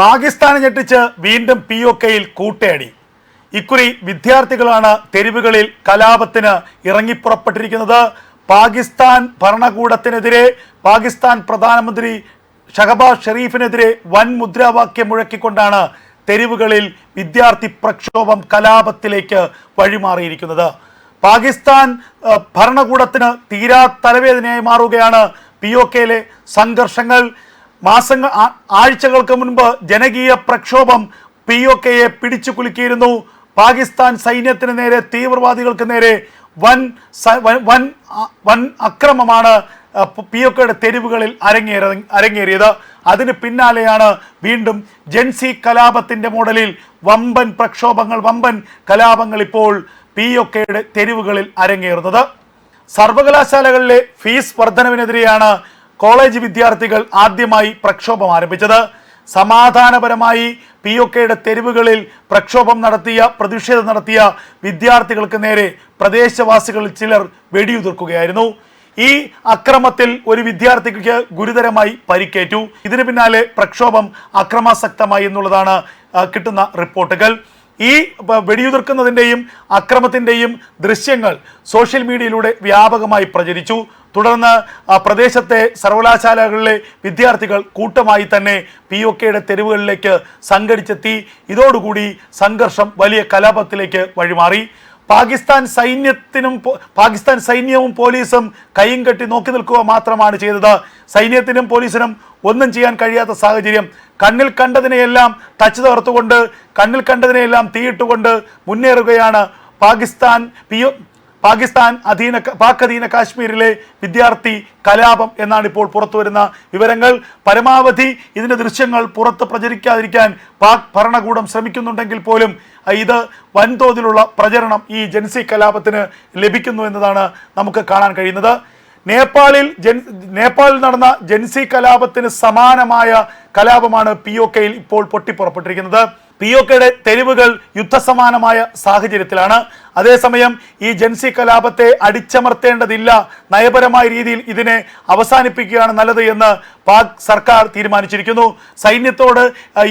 പാകിസ്ഥാനെ ഞെട്ടിച്ച് വീണ്ടും P O കെയിൽ കൂട്ടയടി ഇക്കുറി വിദ്യാർത്ഥികളാണ് തെരുവുകളിൽ കലാപത്തിന് ഇറങ്ങിപ്പുറപ്പെട്ടിരിക്കുന്നത്. പാകിസ്ഥാൻ ഭരണകൂടത്തിനെതിരെ പാകിസ്ഥാൻ പ്രധാനമന്ത്രി ഷഹബാസ് ഷെരീഫിനെതിരെ വൻ മുദ്രാവാക്യം മുഴക്കിക്കൊണ്ടാണ് തെരുവുകളിൽ വിദ്യാർത്ഥി പ്രക്ഷോഭം കലാപത്തിലേക്ക് വഴിമാറിയിരിക്കുന്നത്. പാകിസ്ഥാൻ ഭരണകൂടത്തിന് തീരാ തലവേദനയായി മാറുകയാണ് പി ഒ കെയിലെ സംഘർഷങ്ങൾ. മാസങ്ങൾ ആഴ്ചകൾക്ക് മുൻപ് ജനകീയ പ്രക്ഷോഭം പി ഒ കെയെ പിടിച്ചു കുലുക്കിയിരുന്നു. പാകിസ്ഥാൻ സൈന്യത്തിന് നേരെ തീവ്രവാദികൾക്ക് നേരെ വൻ വൻ- വൻ അക്രമമാണ് പി ഒ കെയുടെ തെരുവുകളിൽ അരങ്ങേറ അരങ്ങേറിയത്. അതിന് പിന്നാലെയാണ് വീണ്ടും ജെൻസി കലാപത്തിന്റെ മോഡലിൽ വമ്പൻ പ്രക്ഷോഭങ്ങൾ വമ്പൻ കലാപങ്ങൾ ഇപ്പോൾ പി ഒ കെയുടെ തെരുവുകളിൽ അരങ്ങേറുന്നത്. സർവകലാശാലകളിലെ ഫീസ് വർധനവിനെതിരെയാണ് കോളേജ് വിദ്യാർത്ഥികൾ ആദ്യമായി പ്രക്ഷോഭം ആരംഭിച്ചത്. സമാധാനപരമായി പി ഒ കെയുടെ തെരുവുകളിൽ പ്രക്ഷോഭം നടത്തിയ പ്രതിഷേധം നടത്തിയ വിദ്യാർത്ഥികൾക്ക് നേരെ പ്രദേശവാസികളിൽ ചിലർ വെടിയുതിർക്കുകയായിരുന്നു. ഈ അക്രമത്തിൽ ഒരു വിദ്യാർത്ഥിക്ക് ഗുരുതരമായി പരിക്കേറ്റു. ഇതിനു പിന്നാലെ പ്രക്ഷോഭം അക്രമാസക്തമായി എന്നുള്ളതാണ് കിട്ടുന്ന റിപ്പോർട്ടുകൾ. ഈ വെടിയുതിർക്കുന്നതിന്റെയും അക്രമത്തിന്റെയും ദൃശ്യങ്ങൾ സോഷ്യൽ മീഡിയയിലൂടെ വ്യാപകമായി പ്രചരിച്ചു. തുടർന്ന് ആ പ്രദേശത്തെ സർവകലാശാലകളിലെ വിദ്യാർത്ഥികൾ കൂട്ടമായി തന്നെ പി ഒ കെയുടെ തെരുവുകളിലേക്ക് സംഘടിച്ചെത്തി. ഇതോടുകൂടി സംഘർഷം വലിയ കലാപത്തിലേക്ക് വഴിമാറി. പാകിസ്ഥാൻ സൈന്യത്തിനും പാകിസ്ഥാൻ സൈന്യവും പോലീസും കൈയും കെട്ടി നോക്കി നിൽക്കുക മാത്രമാണ് ചെയ്തത്. സൈന്യത്തിനും പോലീസിനും ഒന്നും ചെയ്യാൻ കഴിയാത്ത സാഹചര്യം. കണ്ണിൽ കണ്ടതിനെയെല്ലാം തച്ചു തകർത്തുകൊണ്ട് കണ്ണിൽ കണ്ടതിനെയെല്ലാം തീയിട്ടുകൊണ്ട് മുന്നേറുകയാണ് പാകിസ്ഥാൻ. പി പാകിസ്ഥാൻ അധീന പാക് അധീന കാശ്മീരിലെ വിദ്യാർത്ഥി കലാപം എന്നാണ് ഇപ്പോൾ പുറത്തു വരുന്ന വിവരങ്ങൾ. പരമാവധി ഇതിന്റെ ദൃശ്യങ്ങൾ പുറത്ത് പ്രചരിക്കാതിരിക്കാൻ പാക് ഭരണകൂടം ശ്രമിക്കുന്നുണ്ടെങ്കിൽ പോലും ഇത് വൻതോതിലുള്ള പ്രചരണം ഈ ജൻസി കലാപത്തിന് ലഭിക്കുന്നു എന്നതാണ് നമുക്ക് കാണാൻ കഴിയുന്നത്. നേപ്പാളിൽ ജൻ നേപ്പാളിൽ നടന്ന ജൻസി കലാപത്തിന് സമാനമായ കലാപമാണ് പി ഒ കെയിൽ ഇപ്പോൾ പൊട്ടിപ്പുറപ്പെട്ടിരിക്കുന്നത്. പി ഒ കെയുടെ തെരുവുകൾ യുദ്ധസമാനമായ സാഹചര്യത്തിലാണ്. അതേസമയം ഈ ജൻസി കലാപത്തെ അടിച്ചമർത്തേണ്ടതില്ല. നയപരമായ രീതിയിൽ ഇതിനെ അവസാനിപ്പിക്കുകയാണ് നല്ലത് എന്ന് പാക് സർക്കാർ തീരുമാനിച്ചിരിക്കുന്നു. സൈന്യത്തോട്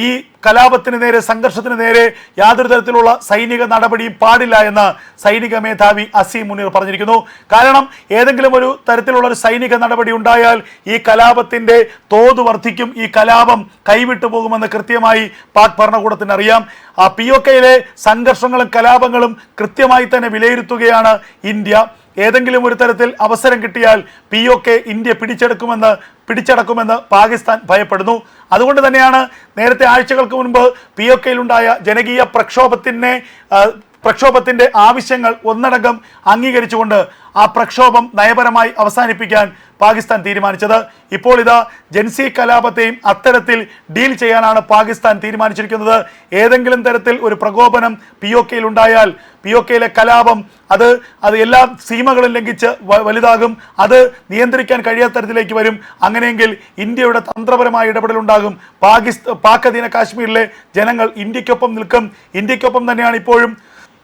ഈ കലാപത്തിന് നേരെ സംഘർഷത്തിന് നേരെ യാതൊരു തരത്തിലുള്ള സൈനിക നടപടിയും പാടില്ല എന്ന് സൈനിക മേധാവി അസീം മുനീർ പറഞ്ഞിരിക്കുന്നു. കാരണം ഏതെങ്കിലും ഒരു തരത്തിലുള്ള ഒരു സൈനിക നടപടി ഉണ്ടായാൽ ഈ കലാപത്തിന്റെ തോത് വർദ്ധിക്കും. ഈ കലാപം കൈവിട്ടു പോകുമെന്ന് കൃത്യമായി പാക് ഭരണകൂടത്തിന് അറിയാം. പി ഒ കെയിലെ സംഘർഷങ്ങളും കലാപങ്ങളും കൃത്യമായി തന്നെ വിലയിരുത്തുകയാണ് ഇന്ത്യ. ഏതെങ്കിലും ഒരു തരത്തിൽ അവസരം കിട്ടിയാൽ പി ഒ കെ ഇന്ത്യ പിടിച്ചെടുക്കുമെന്ന് പിടിച്ചടക്കുമെന്ന് പാകിസ്ഥാൻ ഭയപ്പെടുന്നു. അതുകൊണ്ട് തന്നെയാണ് നേരത്തെ ആഴ്ചകൾക്ക് മുൻപ് പി ഒ കെയിലുണ്ടായ ജനകീയ പ്രക്ഷോഭത്തിനെ പ്രക്ഷോഭത്തിന്റെ ആവശ്യങ്ങൾ ഒന്നടങ്കം അംഗീകരിച്ചുകൊണ്ട് ആ പ്രക്ഷോഭം നയപരമായി അവസാനിപ്പിക്കാൻ പാകിസ്ഥാൻ തീരുമാനിച്ചത്. ഇപ്പോൾ ഇതാ ജൻസി കലാപത്തെയും അത്തരത്തിൽ ഡീൽ ചെയ്യാനാണ് പാകിസ്ഥാൻ തീരുമാനിച്ചിരിക്കുന്നത്. ഏതെങ്കിലും തരത്തിൽ ഒരു പ്രകോപനം പി ഒ കെയിൽ ഉണ്ടായാൽ പി ഒ കെയിലെ കലാപം അത് അത് എല്ലാ സീമകളും ലംഘിച്ച് വലുതാകും. അത് നിയന്ത്രിക്കാൻ കഴിയാത്ത തരത്തിലേക്ക് വരും. അങ്ങനെയെങ്കിൽ ഇന്ത്യയുടെ തന്ത്രപരമായ ഇടപെടലുണ്ടാകും പാകിസ്ഥാൻ പാക് അധീന കാശ്മീരിലെ ജനങ്ങൾ ഇന്ത്യക്കൊപ്പം നിൽക്കും. ഇന്ത്യക്കൊപ്പം തന്നെയാണ് ഇപ്പോഴും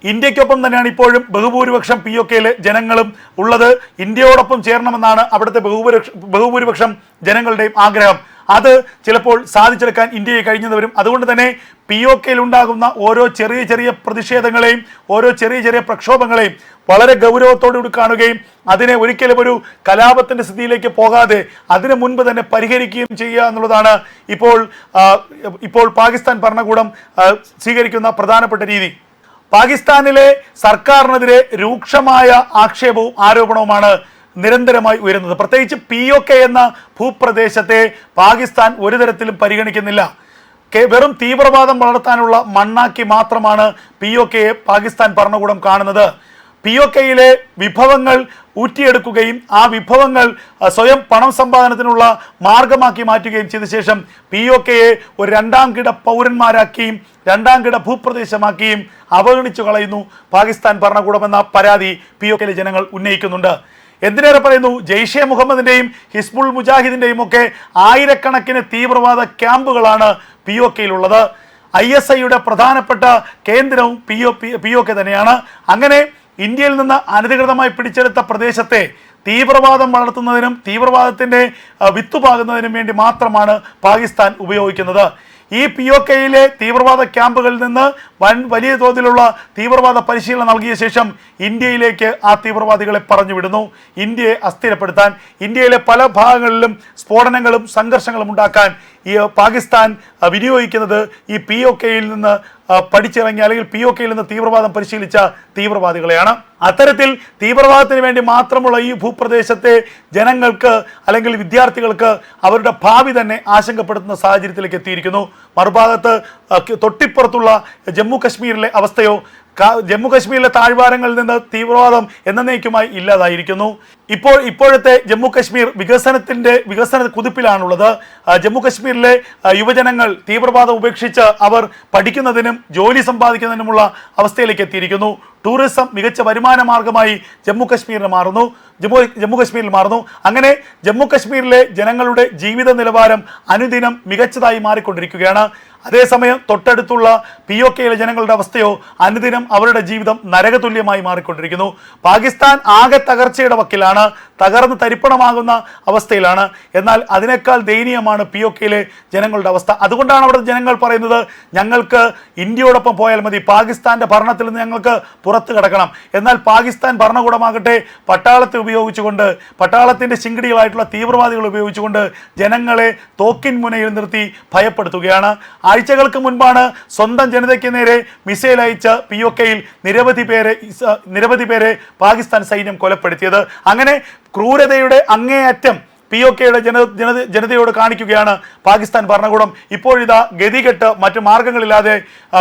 ഇന്ത്യക്കൊപ്പം തന്നെയാണ് ഇപ്പോഴും ബഹുഭൂരിപക്ഷം പി ഒ കെയിലെ ജനങ്ങളും ഉള്ളത്. ഇന്ത്യയോടൊപ്പം ചേരണമെന്നാണ് അവിടുത്തെ ബഹുഭൂരിപക്ഷം ബഹുഭൂരിപക്ഷം ജനങ്ങളുടെയും ആഗ്രഹം. അത് ചിലപ്പോൾ സാധിച്ചെടുക്കാൻ ഇന്ത്യയെ കഴിഞ്ഞവരും അതുകൊണ്ട് തന്നെ പി ഒ കെയിൽ ഉണ്ടാകുന്ന ഓരോ ചെറിയ ചെറിയ പ്രതിഷേധങ്ങളെയും ഓരോ ചെറിയ ചെറിയ പ്രക്ഷോഭങ്ങളെയും വളരെ ഗൗരവത്തോടുകൂടി കാണുകയും അതിനെ ഒരിക്കലും ഒരു കലാപത്തിന്റെ സ്ഥിതിയിലേക്ക് പോകാതെ അതിനു മുൻപ് തന്നെ പരിഹരിക്കുകയും ചെയ്യുക എന്നുള്ളതാണ് ഇപ്പോൾ ഇപ്പോൾ പാകിസ്ഥാൻ ഭരണകൂടം സ്വീകരിക്കുന്ന പ്രധാനപ്പെട്ട രീതി. പാകിസ്ഥാനിലെ സർക്കാരിനെതിരെ രൂക്ഷമായ ആക്ഷേപവും ആരോപണവുമാണ് നിരന്തരമായി ഉയരുന്നത്. പ്രത്യേകിച്ച് പി ഒ കെ എന്ന ഭൂപ്രദേശത്തെ പാകിസ്ഥാൻ ഒരു തരത്തിലും പരിഗണിക്കുന്നില്ല. വെറും തീവ്രവാദം വളർത്താനുള്ള മണ്ണാക്കി മാത്രമാണ് പി ഒ കെയെ പാകിസ്ഥാൻ ഭരണകൂടം കാണുന്നത്. പി ഒ കെയിലെ വിഭവങ്ങൾ ഊറ്റിയെടുക്കുകയും ആ വിഭവങ്ങൾ സ്വയം പണം സമ്പാദനത്തിനുള്ള മാർഗമാക്കി മാറ്റുകയും ചെയ്ത ശേഷം പി ഒ കെയെ ഒരു രണ്ടാം കിട പൗരന്മാരാക്കിയും രണ്ടാം കിട ഭൂപ്രദേശമാക്കിയും അവഗണിച്ചു കളയുന്നു പാകിസ്ഥാൻ ഭരണകൂടമെന്ന പരാതി പി ഒ കെയിലെ ജനങ്ങൾ ഉന്നയിക്കുന്നുണ്ട്. എന്തിനേറെ പറയുന്നു? ജെയ്ഷെ മുഹമ്മദിന്റെയും ഹിസ്ബുൾ മുജാഹിദിന്റെയും ഒക്കെ ആയിരക്കണക്കിന് തീവ്രവാദ ക്യാമ്പുകളാണ് പി ഒ കെയിലുള്ളത് ഐ എസ് ഐയുടെ പ്രധാനപ്പെട്ട കേന്ദ്രവും P O P O K തന്നെയാണ്. അങ്ങനെ ഇന്ത്യയിൽ നിന്ന് അനധികൃതമായി പിടിച്ചെടുത്ത പ്രദേശത്തെ തീവ്രവാദം വളർത്തുന്നതിനും തീവ്രവാദത്തിന്റെ അഹ്, വിത്തുപാകുന്നതിനും വേണ്ടി മാത്രമാണ് പാകിസ്ഥാൻ ഉപയോഗിക്കുന്നത്. ഈ പി ഒ കെയിലെ തീവ്രവാദ ക്യാമ്പുകളിൽ നിന്ന് വൻ വലിയ തോതിലുള്ള തീവ്രവാദ പരിശീലനം നൽകിയ ശേഷം ഇന്ത്യയിലേക്ക് ആ തീവ്രവാദികളെ പറഞ്ഞുവിടുന്നു. ഇന്ത്യയെ അസ്ഥിരപ്പെടുത്താൻ ഇന്ത്യയിലെ പല ഭാഗങ്ങളിലും സ്ഫോടനങ്ങളും സംഘർഷങ്ങളും ഉണ്ടാക്കാൻ ഈ പാകിസ്ഥാൻ വിനിയോഗിക്കുന്നത് ഈ പി ഒ കെയിൽ നിന്ന് പഠിച്ചിറങ്ങിയ അല്ലെങ്കിൽ പി ഒ കെയിൽ നിന്ന് തീവ്രവാദം പരിശീലിച്ച തീവ്രവാദികളെയാണ്. അത്തരത്തിൽ തീവ്രവാദത്തിന് വേണ്ടി മാത്രമുള്ള ഈ ഭൂപ്രദേശത്തെ ജനങ്ങൾക്ക് അല്ലെങ്കിൽ വിദ്യാർത്ഥികൾക്ക് അവരുടെ ഭാവി തന്നെ ആശങ്കപ്പെടുത്തുന്ന സാഹചര്യത്തിലേക്ക് എത്തിയിരിക്കുന്നു. മറുഭാഗത്ത് തൊട്ടിപ്പുറത്തുള്ള ജമ്മു കശ്മീരിലെ അവസ്ഥയോ ജമ്മു കശ്മീരിലെ താഴ്വാരങ്ങളിൽ നിന്ന് തീവ്രവാദം എന്നേക്കുമായി ഇല്ലാതായിരിക്കുന്നു. ഇപ്പോൾ ഇപ്പോഴത്തെ ജമ്മു കശ്മീർ വികസനത്തിന്റെ വികസന കുതിപ്പിലാണുള്ളത്. ജമ്മു കശ്മീരിലെ യുവജനങ്ങൾ തീവ്രവാദം ഉപേക്ഷിച്ച് അവർ പഠിക്കുന്നതിനും ജോലി സമ്പാദിക്കുന്നതിനുമുള്ള അവസ്ഥയിലേക്ക് എത്തിയിരിക്കുന്നു. ടൂറിസം മികച്ച വരുമാന മാർഗമായി ജമ്മു കശ്മീരിന് മാറുന്നു. ജമ്മു ജമ്മു കശ്മീരിൽ മാറുന്നു. അങ്ങനെ ജമ്മു കശ്മീരിലെ ജനങ്ങളുടെ ജീവിത നിലവാരം അനുദിനം മികച്ചതായി മാറിക്കൊണ്ടിരിക്കുകയാണ്. അതേസമയം തൊട്ടടുത്തുള്ള പി ഒ കെയിലെ ജനങ്ങളുടെ അവസ്ഥയോ അനുദിനം അവരുടെ ജീവിതം നരകതുല്യമായി മാറിക്കൊണ്ടിരിക്കുന്നു. പാകിസ്ഥാൻ ആകെ തകർച്ചയുടെ വക്കിലാണ് തകർന്ന് തരിപ്പണമാകുന്ന അവസ്ഥയിലാണ്. എന്നാൽ അതിനേക്കാൾ ദയനീയമാണ് പി ഒ കെയിലെ ജനങ്ങളുടെ അവസ്ഥ. അതുകൊണ്ടാണ് അവിടെ ജനങ്ങൾ പറയുന്നത് ഞങ്ങൾക്ക് ഇന്ത്യയോടൊപ്പം പോയാൽ മതി പാകിസ്ഥാന്റെ ഭരണത്തിൽ നിന്ന് ഞങ്ങൾക്ക് പുറത്തു കിടക്കണം. എന്നാൽ പാകിസ്ഥാൻ ഭരണകൂടമാകട്ടെ പട്ടാളത്തെ ഉപയോഗിച്ചുകൊണ്ട് പട്ടാളത്തിന്റെ ശിങ്കിടികളായിട്ടുള്ള തീവ്രവാദികൾ ഉപയോഗിച്ചുകൊണ്ട് ജനങ്ങളെ തോക്കിൻ മുനയിൽ നിർത്തി ഭയപ്പെടുത്തുകയാണ്. ആഴ്ചകൾക്ക് മുൻപാണ് സ്വന്തം ജനതയ്ക്ക് നേരെ മിസൈൽ അയച്ച പി ഒ കെയിൽ നിരവധി പേരെ നിരവധി പേരെ പാകിസ്ഥാൻ സൈന്യം കൊലപ്പെടുത്തിയത്. അങ്ങനെ ക്രൂരതയുടെ അങ്ങേയറ്റം പി ഒ കെയുടെ ജന ജനത ജനതയോട് കാണിക്കുകയാണ് പാകിസ്ഥാൻ ഭരണകൂടം. ഇപ്പോഴിതാ ഗതികെട്ട് മറ്റു മാർഗങ്ങളില്ലാതെ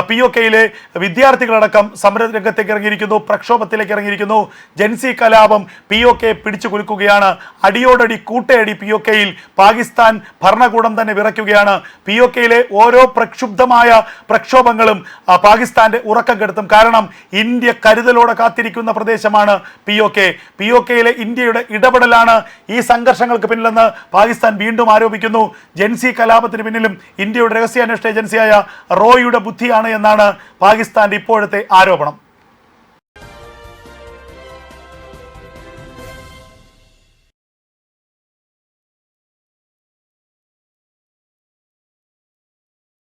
പി ഒ കെയിലെ വിദ്യാർത്ഥികളടക്കം സമരരംഗത്തേക്ക് ഇറങ്ങിയിരിക്കുന്നു പ്രക്ഷോഭത്തിലേക്ക് ഇറങ്ങിയിരിക്കുന്നു. ജൻസി കലാപം പി ഒ കെ പിടിച്ചു കുലുക്കുകയാണ്. അടിയോടടി കൂട്ടയടി പി ഒ കെയിൽ പാകിസ്ഥാൻ ഭരണകൂടം തന്നെ വിറയ്ക്കുകയാണ്. പി ഒ കെയിലെ ഓരോ പ്രക്ഷുബ്ധമായ പ്രക്ഷോഭങ്ങളും പാകിസ്ഥാന്റെ ഉറക്കം കെടുത്തും കാരണം ഇന്ത്യ കരുതലോടെ കാത്തിരിക്കുന്ന പ്രദേശമാണ് P O K P O കെയിലെ ഇന്ത്യയുടെ ഇടപെടലാണ് ഈ സംഘർഷങ്ങൾക്ക് പിന്നിലെന്ന് പാകിസ്ഥാൻ വീണ്ടും ആരോപിക്കുന്നു. ജെൻസി കലാപത്തിന് പിന്നിലും ഇന്ത്യയുടെ രഹസ്യാന്വേഷണ ഏജൻസിയായ റോയുടെ ബുദ്ധിയാണ് എന്നാണ് പാകിസ്ഥാന്റെ ഇപ്പോഴത്തെ ആരോപണം.